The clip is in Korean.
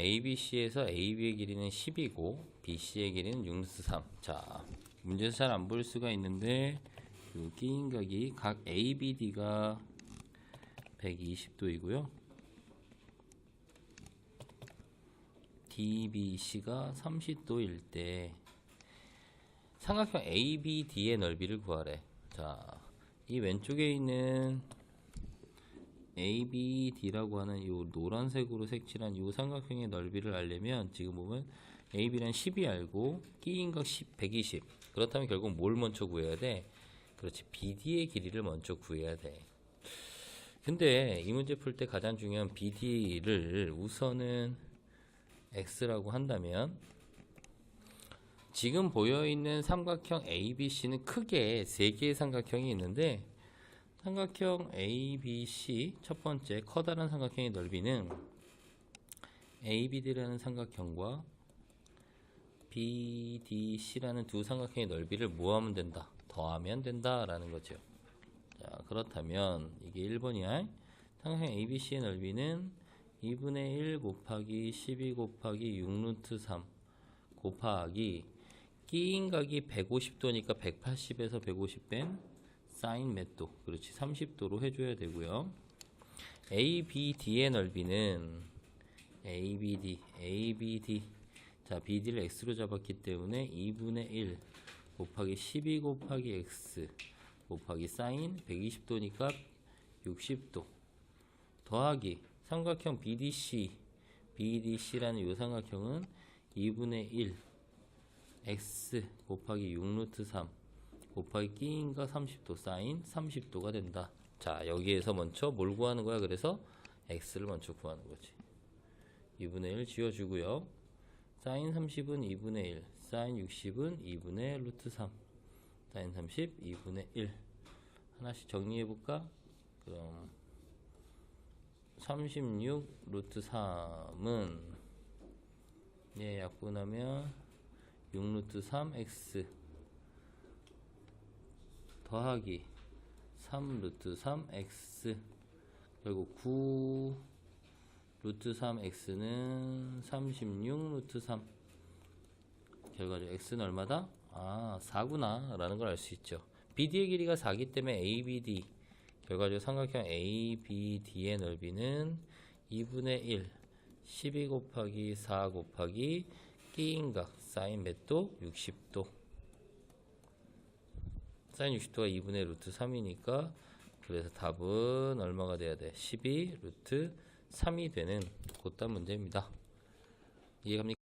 ABC에서 AB의 길이는 10이고 BC의 길이는 6루트 3. 자, 문제에서 잘안볼 수가 있는데 그 끼인각이 각 ABD가 120도이고요. DBC가 30도일 때 삼각형 ABD의 넓이를 구하래. 자, 이 왼쪽에 있는 ABD라고 하는 이 노란색으로 색칠한 이 삼각형의 넓이를 알려면 지금 보면 AB는 10이 알고 끼인각 10, 120. 그렇다면 결국 뭘 먼저 구해야 돼? 그렇지. BD의 길이를 먼저 구해야 돼. 근데 이 문제 풀 때 가장 중요한 BD를 우선은 X라고 한다면 지금 보여 있는 삼각형 ABC는 크게 세 개의 삼각형이 있는데 삼각형 ABC 첫 번째 커다란 삼각형의 넓이는 ABD라는 삼각형과 BDC라는 두 삼각형의 넓이를 모하면 된다. 더하면 된다라는 거죠. 자, 그렇다면 이게 1번이야. 삼각형 ABC의 넓이는 2분의 1 곱하기 12 곱하기 6루트 3 곱하기 끼인 각이 150도니까 180에서 150 뺀 사인 몇 도? 그렇지 30도로 해줘야 되고요. ABD의 넓이는 ABD, ABD 자 BD를 X로 잡았기 때문에 2분의 1 곱하기 12 곱하기 X 곱하기 사인 120도니까 60도 더하기 삼각형 BDC BDC라는 이 삼각형은 2분의 1 x 곱하기 6 루트 3 곱하기 끼인가 30도 사인 30도가 된다. 자 여기에서 먼저 뭘 구하는 거야? 그래서 x를 먼저 구하는 거지. 2분의 1 지워주고요. 사인 30은 2분의 1, 사인 60은 2분의 루트 3, 사인 30 2분의 1 하나씩 정리해 볼까? 그럼 36 루트 3은 얘 약분하면 6 루트 3x 더하기 3 루트 3x 결국 9 루트 3x는 36 루트 3 결과적으로 x는 얼마다? 아 4구나 라는 걸 알 수 있죠. BD의 길이가 4기 때문에 ABD 결과적으로 삼각형 ABD의 넓이는 2분의 1 12 곱하기 4 곱하기 끼인각 사인 몇 도? 60도 사인 60도가 2분의 루트 3이니까 그래서 답은 얼마가 돼야 돼? 12 루트 3이 되는 그딴 문제입니다 이해갑니까?